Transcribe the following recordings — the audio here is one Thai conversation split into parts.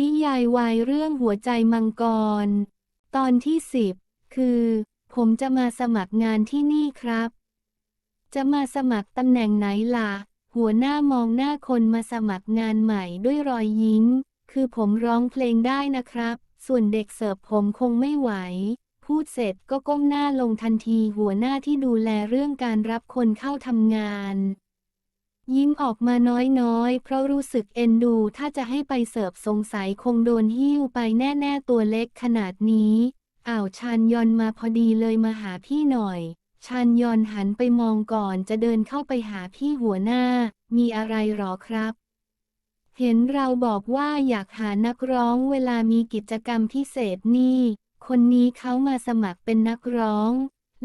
นิยายวายเรื่องหัวใจมังกร ตอนที่สิบคือ ผมจะมาสมัครงานที่นี่ครับ จะมาสมัครตำแหน่งไหนล่ะ หัวหน้ามองหน้าคนมาสมัครงานใหม่ด้วยรอยยิ้ม คือผมร้องเพลงได้นะครับ ส่วนเด็กเสิร์ฟผมคงไม่ไหว พูดเสร็จก็ก้มหน้าลงทันทีหัวหน้าที่ดูแลเรื่องการรับคนเข้าทำงาน ยิ้มออกมาน้อยๆ เพราะรู้สึกเอ็นดูถ้าจะให้ไปเสิร์ฟสงสัยคงโดนหิ้วไปแน่ๆตัวเล็กขนาดนี้อ้าวชานยอนมาพอดีเลยมาหาพี่หน่อย ชานยอนหันไปมองก่อนจะเดินเข้าไปหาพี่หัวหน้า มีอะไรหรอครับ เห็นเราบอกว่าอยากหานักร้องเวลามีกิจกรรมพิเศษนี่ คนนี้เขามาสมัครเป็นนักร้อง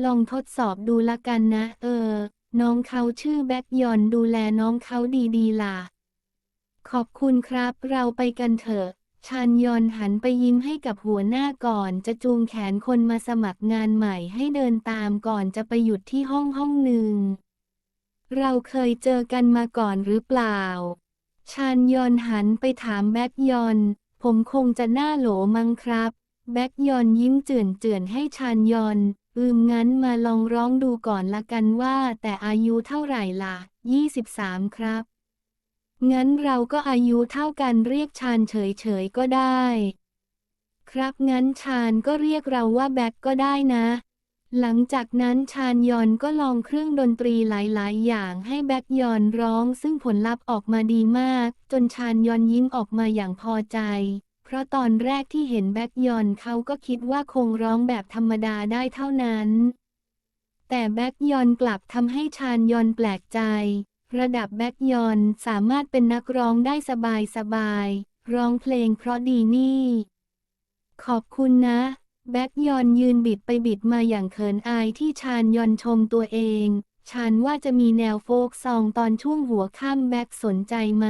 ลองทดสอบดูละกันนะ เออ น้องเขาชื่อแบ็กยอนดูแลน้องเขาดีๆล่ะ ขอบคุณครับ เราไปกันเถอะ ชานยอนหันไปยิ้มให้กับหัวหน้าก่อน จะจูงแขนคนมาสมัครงานใหม่ให้เดินตามก่อนจะไปหยุดที่ห้องห้องหนึ่ง เราเคยเจอกันมาก่อนหรือเปล่า ชานยอนหันไปถามแบ็กยอน ผมคงจะหน้าโหลมั้งครับ แบ็กยอนยิ้มเจือนเจือนให้ชานยอน อืมงั้นมาลองร้องดูก่อนละกันว่า แต่อายุเท่าไหร่ล่ะ 23 ครับ งั้นเราก็อายุเท่ากันเรียกชานเฉยๆก็ได้ ครับงั้นชานก็เรียกเราว่าแบ็กก็ได้นะ หลังจากนั้นชานยอนก็ลองเครื่องดนตรีหลายๆ อย่างให้แบ็กยอนร้องซึ่งผลลัพธ์ออกมาดีมาก จนชานยอนยิ้มออกมาอย่างพอใจ ราะตอนแรกที่เห็นแบ็กยอนเขาก็คิดว่าคงร้องแบบธรรมดาได้เท่านั้น แต่แบ็กยอนกลับทำให้ชานยอนแปลกใจ ระดับแบ็กยอนสามารถเป็นนักร้องได้สบายสบายร้องเพลงเพราะดีนี่ ขอบคุณนะ แบ็กยอนยืนบิดไปบิดมาอย่างเขินอายที่ชานยอนชมตัวเองชานว่าจะมีแนวโฟกซองตอนช่วงหัวค่ำแบ็กสนใจไหม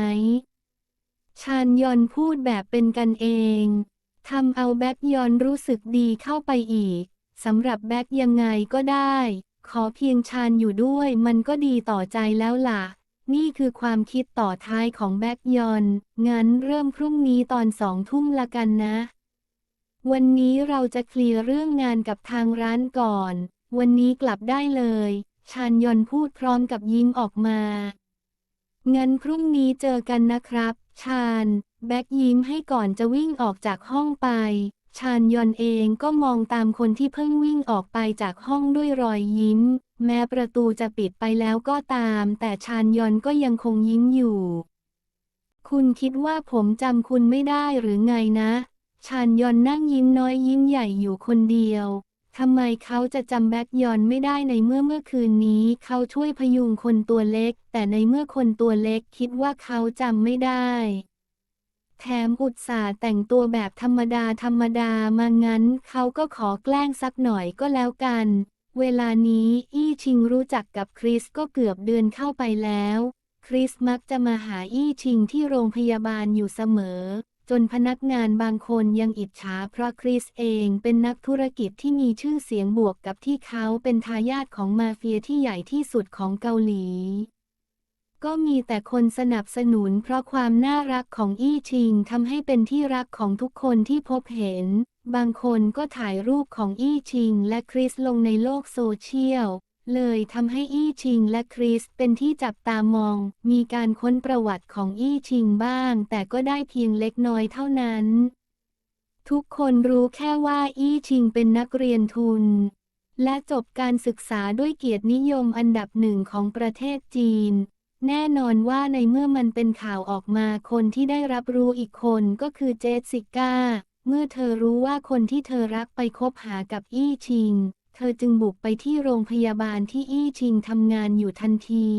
ชานยอนพูดแบบเป็นกันเองทำเอาแบ็กยอนรู้สึกดีเข้าไปอีกสำหรับแบ็กยังไงก็ได้ ขอเพียงชานอยู่ด้วยมันก็ดีต่อใจแล้วล่ะ นี่คือความคิดต่อท้ายของแบ็กยอน งั้นเริ่มพรุ่งนี้ตอนสองทุ่มละกันนะ วันนี้เราจะเคลียร์เรื่องงานกับทางร้านก่อน วันนี้กลับได้เลย ชานยอนพูดพร้อมกับยิ้มออกมา งั้นพรุ่งนี้เจอกันนะครับ ชาญ แบ็กยิ้มให้ก่อนจะวิ่งออกจากห้องไป ชาญยอนเองก็มองตามคนที่เพิ่งวิ่งออกไปจากห้องด้วยรอยยิ้ม แม้ประตูจะปิดไปแล้วก็ตาม แต่ชาญยอนก็ยังคงยิ้มอยู่ คุณคิดว่าผมจำคุณไม่ได้หรือไงนะ ชาญยอนนั่งยิ้มน้อยยิ้มใหญ่อยู่คนเดียว ทำไมเขาจะจำแบ็กยอนไม่ได้ในเมื่อเมื่อคืนนี้ เขาช่วยพยุงคนตัวเล็ก แต่ในเมื่อคนตัวเล็กคิดว่าเขาจำไม่ได้ แถมอุตส่าห์แต่งตัวแบบธรรมดาธรรมดามางั้น เขาก็ขอแกล้งสักหน่อยก็แล้วกัน เวลานี้อี้ชิงรู้จักกับคริสก็เกือบเดือนเข้าไปแล้ว คริสมักจะมาหาอี้ชิงที่โรงพยาบาลอยู่เสมอ จนพนักงานบางคนยังอิจฉาเพราะคริสเองเป็นนักธุรกิจที่มีชื่อเสียงบวกกับที่เขาเป็นทายาทของมาเฟียที่ใหญ่ที่สุดของเกาหลี ก็มีแต่คนสนับสนุนเพราะความน่ารักของอี้ชิงทำให้เป็นที่รักของทุกคนที่พบเห็น บางคนก็ถ่ายรูปของอี้ชิงและคริสลงในโลกโซเชียล เลยทำให้อี้ชิงและคริสเป็นที่จับตามอง มีการค้นประวัติของอี้ชิงบ้าง แต่ก็ได้เพียงเล็กน้อยเท่านั้น ทุกคนรู้แค่ว่าอี้ชิงเป็นนักเรียนทุน และจบการศึกษาด้วยเกียรตินิยมอันดับหนึ่งของประเทศจีน แน่นอนว่าในเมื่อมันเป็นข่าวออกมาคนที่ได้รับรู้อีกคนก็คือเจสสิก้า เมื่อเธอรู้ว่าคนที่เธอรักไปคบหากับอี้ชิง อจึงบุกไปที่โรงพยาบาลที่อี้ชิงทำงานอยู่ทันที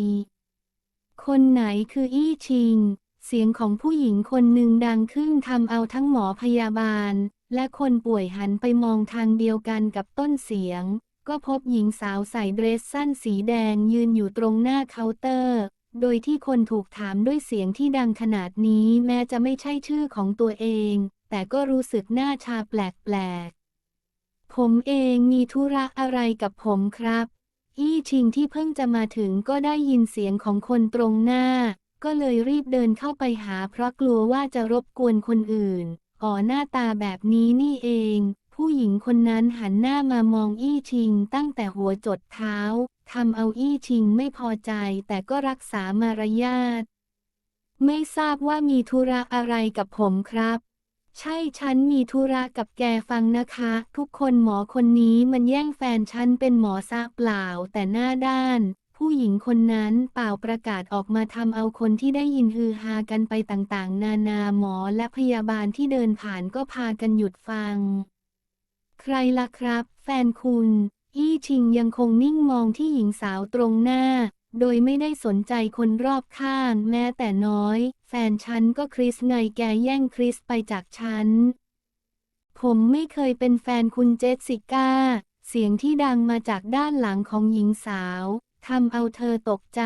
คนไหนคืออี้ชิง เสียงของผู้หญิงคนหนึ่งดังขึ้นทำเอาทั้งหมอพยาบาล และคนป่วยหันไปมองทางเดียวกันกับต้นเสียง ก็พบหญิงสาวใส่เดรสสั้นสีแดงยืนอยู่ตรงหน้าเคาน์เตอร์ โดยที่คนถูกถามด้วยเสียงที่ดังขนาดนี้แม้จะไม่ใช่ชื่อของตัวเอง แต่ก็รู้สึกหน้าชาแปลกๆ ผมเองมีธุระอะไรกับผมครับ อี้ชิงที่เพิ่งจะมาถึงก็ได้ยินเสียงของคนตรงหน้า ก็เลยรีบเดินเข้าไปหาเพราะกลัวว่าจะรบกวนคนอื่น อ๋อหน้าตาแบบนี้นี่เอง ผู้หญิงคนนั้นหันหน้ามามองอี้ชิงตั้งแต่หัวจดเท้าทำเอาอี้ชิงไม่พอใจแต่ก็รักษามารยาท ไม่ทราบว่ามีธุระอะไรกับผมครับ ใช่ฉันมีธุระกับแกฟังนะคะ ทุกคนหมอคนนี้มันแย่งแฟนฉันเป็นหมอซะเปล่าแต่หน้าด้าน ผู้หญิงคนนั้นเป่าประกาศออกมาทำเอาคนที่ได้ยินฮือฮากันไปต่างๆ นานาหมอและพยาบาลที่เดินผ่านก็พากันหยุดฟัง ใครล่ะครับ แฟนคุณ อี้ชิงยังคงนิ่งมองที่หญิงสาวตรงหน้า โดยไม่ได้สนใจคนรอบข้างแม้แต่น้อย แฟนฉันก็คริสไงแกแย่งคริสไปจากฉัน ผมไม่เคยเป็นแฟนคุณเจสสิก้า เสียงที่ดังมาจากด้านหลังของหญิงสาวทำเอาเธอตกใจ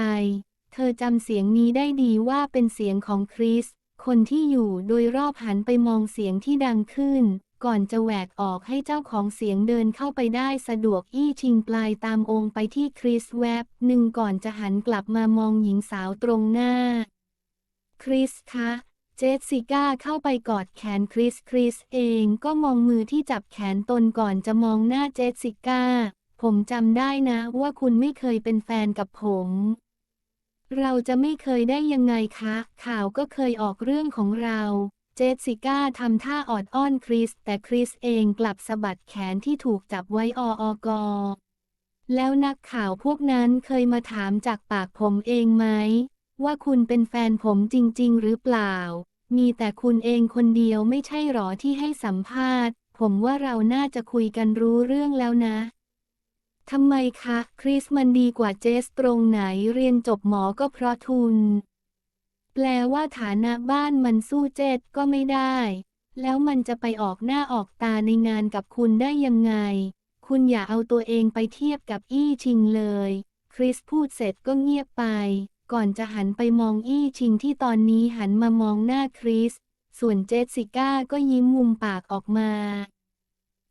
เธอจำเสียงนี้ได้ดีว่าเป็นเสียงของคริส คนที่อยู่โดยรอบหันไปมองเสียงที่ดังขึ้น ก่อนจะแหวกออกให้เจ้าของเสียงเดินเข้าไปได้สะดวกอี้ชิงปลายตามองค์ไปที่คริสแวบหนึ่งก่อนจะหันกลับมามองหญิงสาวตรงหน้า คริสคะเจสสิก้าเข้าไปกอดแขนคริส คริสเองก็มองมือที่จับแขนตนก่อนจะมองหน้าเจสสิก้า ผมจำได้นะว่าคุณไม่เคยเป็นแฟนกับผม เราจะไม่เคยได้ยังไงคะ ข่าวก็เคยออกเรื่องของเรา เจสสิก้าทำท่าออดอ้อนคริส แต่คริสเองกลับสะบัดแขนที่ถูกจับไว้อออกอ แล้วนักข่าวพวกนั้นเคยมาถามจากปากผมเองไหม ว่าคุณเป็นแฟนผมจริง ๆ หรือเปล่า มีแต่คุณเองคนเดียวไม่ใช่หรอที่ให้สัมภาษณ์ ผมว่าเราน่าจะคุยกันรู้เรื่องแล้วนะทำไมคะ คริสมันดีกว่าเจสตรงไหนเรียนจบหมอก็เพราะทุน แปลว่าฐานะบ้านมันสู้เจสก็ไม่ได้ แล้วมันจะไปออกหน้าออกตาในงานกับคุณได้ยังไง คุณอย่าเอาตัวเองไปเทียบกับอี้ชิงเลย คริสพูดเสร็จก็เงียบไป ก่อนจะหันไปมองอี้ชิงที่ตอนนี้หันมามองหน้าคริส ส่วนเจสสิก้าก็ยิ้มมุมปากออกมา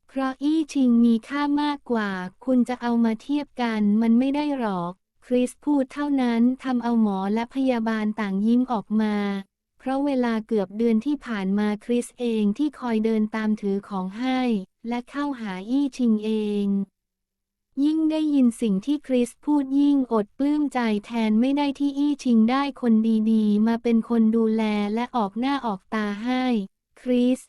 เพราะอี้ชิงมีค่ามากกว่า คุณจะเอามาเทียบกันมันไม่ได้หรอก คริสพูดเท่านั้นทำเอาหมอและพยาบาลต่างยิ้มออกมา เพราะเวลาเกือบเดือนที่ผ่านมาคริสเองที่คอยเดินตามถือของให้ และเข้าหาอี้ชิงเอง ยิ่งได้ยินสิ่งที่คริสพูดยิ่งอดปลื้มใจแทนไม่ได้ที่อี้ชิงได้คนดีๆ มาเป็นคนดูแลและออกหน้าออกตาให้ คริส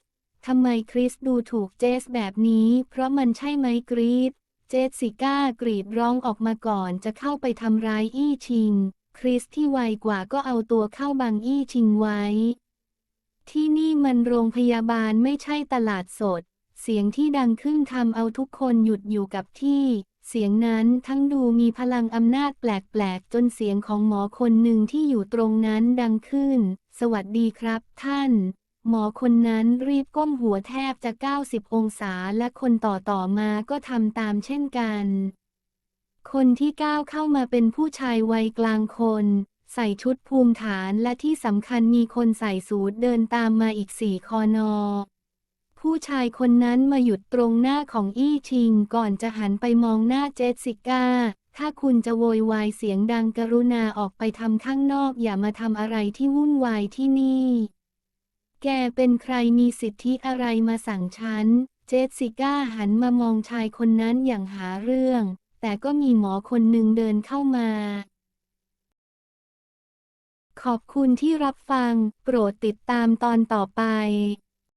ทำไมคริสดูถูกเจสแบบนี้ เพราะมันใช่ไหมกรีด เจสสิก้ากรีดร้องออกมาก่อนจะเข้าไปทำร้ายอี้ชิง คริสที่ไวกว่าก็เอาตัวเข้าบังอี้ชิงไว้ ที่นี่มันโรงพยาบาลไม่ใช่ตลาดสด เสียงที่ดังขึ้นทำเอาทุกคนหยุดอยู่กับที่ เสียงนั้นทั้งดูมีพลังอำนาจแปลกๆ จนเสียงของหมอคนหนึ่งที่อยู่ตรงนั้นดังขึ้น สวัสดีครับท่าน หมอคนนั้นรีบก้มหัวแทบจะ 90 องศาและคนต่อต่อมาก็ทำตามเช่นกัน คนที่ก้าวเข้ามาเป็นผู้ชายวัยกลางคน ใส่ชุดภูมิฐานและที่สำคัญมีคนใส่สูทเดินตามมาอีกสี่คอนอ ผู้ชายคนนั้นมาหยุดตรงหน้าของอี้ชิงก่อนจะหันไปมองหน้าเจสสิก้าถ้าคุณจะโวยวายเสียงดังกรุณาออกไปทำข้างนอกอย่ามาทำอะไรที่วุ่นวายที่นี่ แกเป็นใครมีสิทธิอะไรมาสั่งฉัน เจสสิก้าหันมามองชายคนนั้นอย่างหาเรื่อง แต่ก็มีหมอคนหนึ่งเดินเข้ามา ขอบคุณที่รับฟัง โปรดติดตามตอนต่อไป